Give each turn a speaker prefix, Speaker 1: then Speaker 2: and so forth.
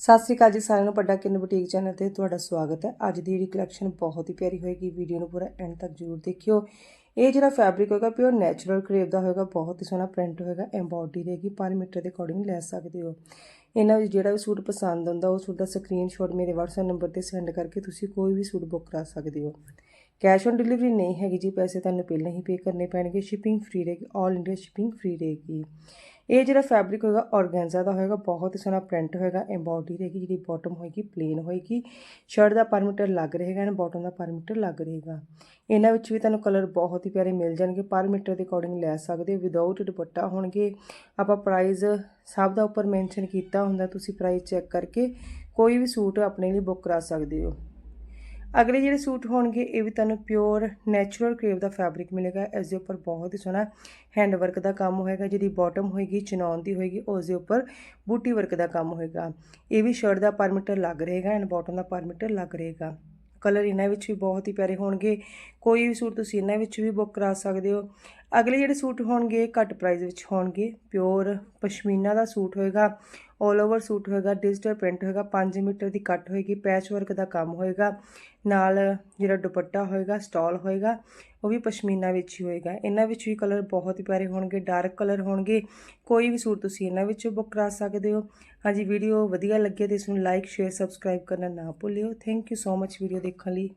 Speaker 1: ਸਤਿ ਸ੍ਰੀ ਅਕਾਲ ਜੀ ਸਾਰਿਆਂ ਨੂੰ, ਵੱਡਾ ਕਿੰਨ ਬੁਟੀਕ ਚੈਨਲ ਤੇ ਤੁਹਾਡਾ ਸਵਾਗਤ ਹੈ। ਅੱਜ ਦੀ ਜਿਹੜੀ ਕਲੈਕਸ਼ਨ ਬਹੁਤ ਹੀ ਪਿਆਰੀ ਹੋਏਗੀ ਵੀਡੀਓ ਨੂੰ ਪੂਰਾ ਐਂਡ ਤੱਕ ਜ਼ਰੂਰ ਦੇਖਿਓ। ਇਹ ਜਿਹੜਾ ਫੈਬਰਿਕ ਹੋਏਗਾ ਪਿਓਰ ਨੈਚੁਰਲ ਕਰੇਵ ਦਾ ਹੋਏਗਾ, ਬਹੁਤ ਹੀ ਸੋਹਣਾ ਪ੍ਰਿੰਟ ਹੋਏਗਾ ਐਮਬੋਡੀ ਰਹੇਗੀ ਪਰ ਮੀਟਰ ਦੇ ਅਕੋਰਡਿੰਗ ਲੈ ਸਕਦੇ ਹੋ। ਇਹਨਾਂ ਵਿੱਚ ਜਿਹੜਾ ਵੀ ਸੂਟ ਪਸੰਦ ਆਉਂਦਾ, ਉਹ ਸੂਟ ਦਾ ਸਕਰੀਨਸ਼ਾਟ ਮੇਰੇ WhatsApp ਨੰਬਰ ਤੇ ਸੈਂਡ ਕਰਕੇ ਤੁਸੀਂ ਕੋਈ ਵੀ ਸੂਟ ਬੁੱਕ ਕਰਾ ਸਕਦੇ ਹੋ। ਕੈਸ਼ ਔਨ ਡਿਲੀਵਰੀ ਨਹੀਂ ਹੈਗੀ ਜੀ, ਪੈਸੇ ਤੁਹਾਨੂੰ ਪਹਿਲਾਂ ਹੀ ਪੇ ਕਰਨੇ ਪੈਣਗੇ ਸ਼ਿਪਿੰਗ ਫ੍ਰੀ ਰਹੇਗੀ 올 ਇੰਡੀਆ ਸ਼ਿਪਿੰਗ ਫ੍ਰੀ ਰਹੇਗੀ। ਇਹ ਜਿਹੜਾ ਫੈਬਰਿਕ ਹੋਏਗਾ ਔਰਗੈਂਜ਼ਾ ਦਾ ਹੋਏਗਾ, ਬਹੁਤ ਹੀ ਸੋਹਣਾ ਪ੍ਰਿੰਟ ਹੋਏਗਾ ਐਮਬੋਡੀ ਰਹੇਗੀ, ਜਿਹੜੀ ਬਾਟਮ ਹੋਏਗੀ ਪਲੇਨ ਹੋਏਗੀ। ਸ਼ਰਟ ਦਾ ਪਰ ਮੀਟਰ ਲੱਗ ਰਹੇਗਾ ਐਂਡ ਬਾਟਮ ਦਾ ਪਰ ਮੀਟਰ ਲੱਗ ਰਹੇਗਾ। ਇਹਨਾਂ ਵਿੱਚ ਵੀ ਤੁਹਾਨੂੰ ਕਲਰ ਬਹੁਤ ਹੀ ਪਿਆਰੇ ਮਿਲ ਜਾਣਗੇ ਪਰ ਮੀਟਰ ਦੇ ਅਕੋਰਡਿੰਗ ਲੈ ਸਕਦੇ ਹੋ ਵਿਦਆਊਟ ਦੁਪੱਟਾ ਹੋਣਗੇ। ਆਪਾਂ ਪ੍ਰਾਈਸ ਸਭ ਦਾ ਉੱਪਰ ਮੈਂਸ਼ਨ ਕੀਤਾ ਹੁੰਦਾ, ਤੁਸੀਂ ਪ੍ਰਾਈਸ ਚੈੱਕ ਕਰਕੇ ਕੋਈ ਵੀ ਸੂਟ ਆਪਣੇ ਲਈ ਬੁੱਕ ਕਰਾ ਸਕਦੇ ਹੋ। ਅਗਲੇ ਜਿਹੜੇ ਸੂਟ ਹੋਣਗੇ, ਇਹ ਵੀ ਤੁਹਾਨੂੰ ਪਿਓਰ ਨੈਚੁਰਲ ਕਰੇਵ ਦਾ ਫੈਬਰਿਕ ਮਿਲੇਗਾ। ਇਸ ਦੇ ਉੱਪਰ ਬਹੁਤ ਹੀ ਸੋਹਣਾ ਹੈਂਡ ਵਰਕ ਦਾ ਕੰਮ ਹੋਏਗਾ, ਜਿਹਦੀ ਬਾਟਮ ਹੋਏਗੀ ਚਨੌਨ ਦੀ ਹੋਏਗੀ, ਉਸ ਦੇ ਉੱਪਰ ਬੂਟੀ ਵਰਕ ਦਾ ਕੰਮ ਹੋਏਗਾ। ਇਹ ਵੀ ਸ਼ਰਟ ਦਾ ਪਰ ਮੀਟਰ ਲੱਗ ਰਹੇਗਾ ਐਂਡ ਬਾਟਮ ਦਾ ਪਰ ਮੀਟਰ ਲੱਗ ਰਹੇਗਾ। ਕਲਰ ਇਹਨਾਂ ਵਿੱਚ ਵੀ ਬਹੁਤ ਹੀ ਪਿਆਰੇ ਹੋਣਗੇ। ਕੋਈ ਵੀ ਸੂਟ ਤੁਸੀਂ ਇਹਨਾਂ ਵਿੱਚ ਵੀ ਬੁੱਕ ਕਰਾ ਸਕਦੇ ਹੋ। ਅਗਲੇ ਜਿਹੜੇ ਸੂਟ ਹੋਣਗੇ, ਘੱਟ ਪ੍ਰਾਈਸ ਵਿੱਚ ਹੋਣਗੇ। ਪਿਓਰ ਪਸ਼ਮੀਨਾ ਦਾ ਸੂਟ ਹੋਏਗਾ। 올 ਓਵਰ ਸੂਟ ਹੋਏਗਾ ਡਿਜੀਟਲ ਪ੍ਰਿੰਟ ਹੋਏਗਾ 5 ਮੀਟਰ ਦੀ ਕੱਟ ਹੋਏਗੀ ਪੈਚ ਵਰਕ ਦਾ ਕੰਮ ਹੋਏਗਾ, ਨਾਲ ਜਿਹੜਾ ਦੁਪੱਟਾ ਹੋਏਗਾ ਸਟਾਲ ਹੋਏਗਾ, ਉਹ ਵੀ ਪਸ਼ਮੀਨਾ ਵਿੱਚ ਹੀ ਹੋਏਗਾ। ਇਹਨਾਂ ਵਿੱਚ ਵੀ ਕਲਰ ਬਹੁਤ ਹੀ ਪਿਆਰੇ ਹੋਣਗੇ ਡਾਰਕ ਕਲਰ ਹੋਣਗੇ। ਕੋਈ ਵੀ ਸੂਟ ਤੁਸੀਂ ਇਹਨਾਂ ਵਿੱਚੋਂ ਬੁੱਕ ਕਰਾ ਸਕਦੇ ਹੋ। ਹਾਂਜੀ ਵੀਡੀਓ ਵਧੀਆ ਲੱਗੇ ਤੇ ਇਸ ਨੂੰ ਲਾਈਕ ਸ਼ੇਅਰ ਸਬਸਕ੍ਰਾਈਬ ਕਰਨਾ ਨਾ ਭੁੱਲਿਓ। Thank you so much video ਦੇਖਣ ਲਈ।